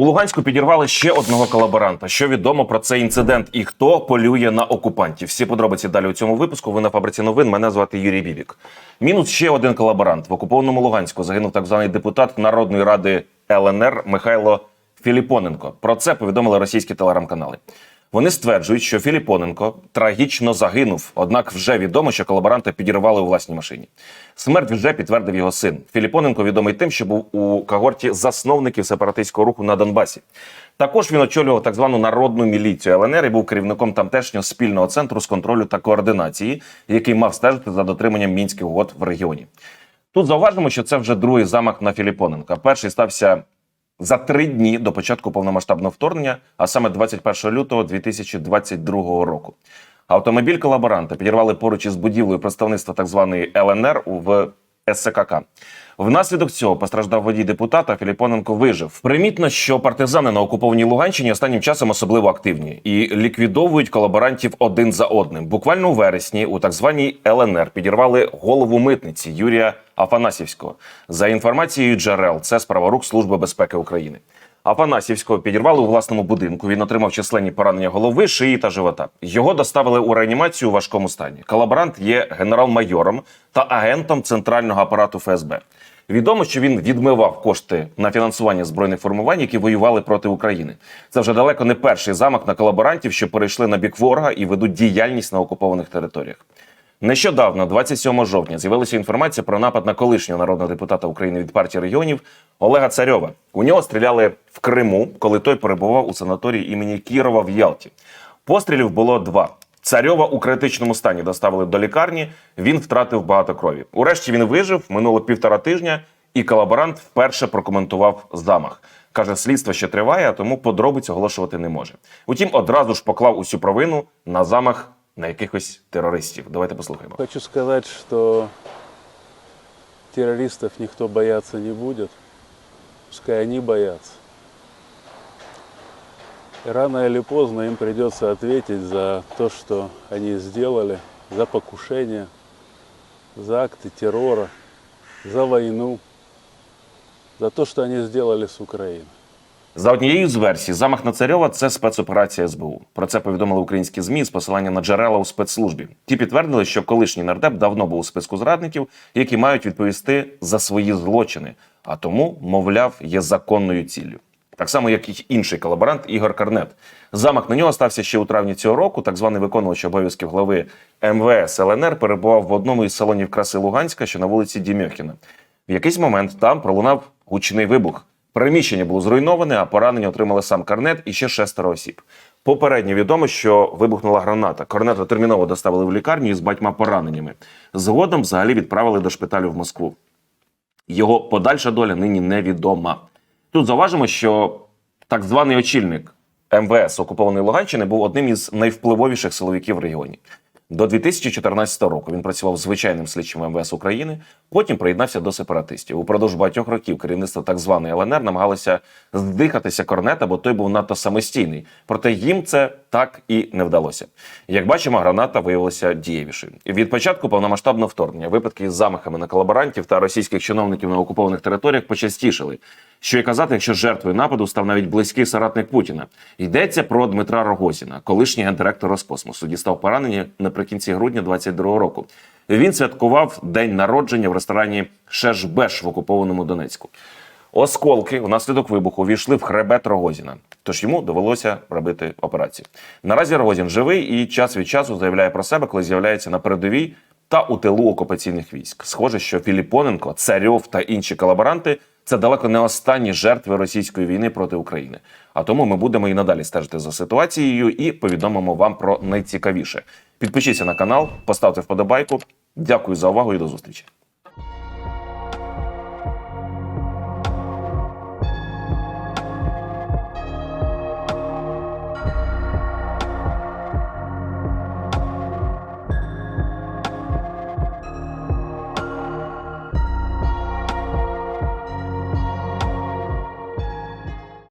У Луганську підірвали ще одного колаборанта. Що відомо про цей інцидент і хто полює на окупантів? Всі подробиці далі у цьому випуску. Ви на фабриці новин. Мене звати Юрій Бібік. Мінус ще один колаборант в окупованому Луганську. Загинув так званий депутат Народної ради ЛНР Михайло Філіпоненко. Про це повідомили російські телеграм-канали. Вони стверджують, що Філіпоненко трагічно загинув, однак вже відомо, що колаборанта підірвали у власній машині. Смерть вже підтвердив його син. Філіпоненко відомий тим, що був у когорті засновників сепаратистського руху на Донбасі. Також він очолював так звану народну міліцію ЛНР і був керівником тамтешнього спільного центру з контролю та координації, який мав стежити за дотриманням мінських угод в регіоні. Тут зауважимо, що це вже другий замах на Філіпоненка. Перший стався за три дні до початку повномасштабного вторгнення, а саме 21 лютого 2022 року. Автомобіль колаборанта підірвали поруч із будівлею представництва так званої ЛНР в СЦКК. Внаслідок цього постраждав водій депутата. Філіпоненко вижив. Примітно, що партизани на окупованій Луганщині останнім часом особливо активні і ліквідовують колаборантів один за одним. Буквально у вересні у так званій ЛНР підірвали голову митниці Юрія Афанасівського. За інформацією джерел, це справа рук Служби безпеки України. Афанасівського підірвали у власному будинку. Він отримав численні поранення голови, шиї та живота. Його доставили у реанімацію у важкому стані. Колаборант є генерал-майором та агентом центрального апарату ФСБ. Відомо, що він відмивав кошти на фінансування збройних формувань, які воювали проти України. Це вже далеко не перший замах на колаборантів, що перейшли на бік ворога і ведуть діяльність на окупованих територіях. Нещодавно, 27 жовтня, з'явилася інформація про напад на колишнього народного депутата України від партії регіонів Олега Царьова. У нього стріляли в Криму, коли той перебував у санаторії імені Кірова в Ялті. Пострілів було два. Царьова у критичному стані доставили до лікарні. Він втратив багато крові. Урешті він вижив. Минуло півтора тижня, і колаборант вперше прокоментував замах. Каже, слідство ще триває, а тому подробиць оголошувати не може. Утім, одразу ж поклав усю провину на замах на якихось терористів. Давайте послухаємо. Хочу сказать, что террористов никто бояться не будет. Пускай они боятся. Рано или поздно им придется ответить за то, что они сделали, за покушение, за акты террора, за войну, за то, что они сделали с Украиной. За однією з версій, замах на царьова це спецоперація СБУ. Про це повідомили українські змі з посилання на джерела у спецслужбі. Ті підтвердили, що колишній нардеп давно був у списку зрадників, які мають відповісти за свої злочини, а тому, мовляв, є законною ціллю. Так само, як і інший колаборант Ігор Карнет. Замах на нього стався ще у травні цього року. Так званий виконувач обов'язків глави МВС ЛНР перебував в одному із салонів краси Луганська, що на вулиці Дімьохіна. В якийсь момент там пролунав гучний вибух. Приміщення було зруйноване, а поранення отримали сам Карнет і ще шестеро осіб. Попередньо відомо, що вибухнула граната. Корнета терміново доставили в лікарню із батьма пораненнями. Згодом взагалі відправили до шпиталю в Москву. Його подальша доля нині невідома. Тут зауважимо, що так званий очільник МВС окупованої Луганщини був одним із найвпливовіших силовиків в регіоні. До 2014 року він працював звичайним слідчим МВС України, потім приєднався до сепаратистів. Упродовж багатьох років керівництво так званої ЛНР намагалося здихатися корнета, бо той був надто самостійний. Проте їм це так і не вдалося. Як бачимо, граната виявилася дієвішою. Від початку повномасштабного вторгнення випадки із замахами на колаборантів та російських чиновників на окупованих територіях почастішали. Що й казати, якщо жертвою нападу став навіть близький соратник Путіна. Йдеться про Дмитра Рогозіна, колишній гендиректор Роскосмосу. Дістав поранення наприкінці грудня 22-го року. Він святкував день народження в ресторані Шешбеш в окупованому Донецьку. Осколки внаслідок вибуху війшли в хребет Рогозіна, тож йому довелося робити операцію. Наразі Рогозін живий і час від часу заявляє про себе, коли з'являється на передовій та у тилу окупаційних військ. Схоже, що Філіпоненко, Царьов та інші колаборанти це далеко не останні жертви російської війни проти України. А тому ми будемо і надалі стежити за ситуацією і повідомимо вам про найцікавіше. Підпишіться на канал, поставте вподобайку. Дякую за увагу і до зустрічі.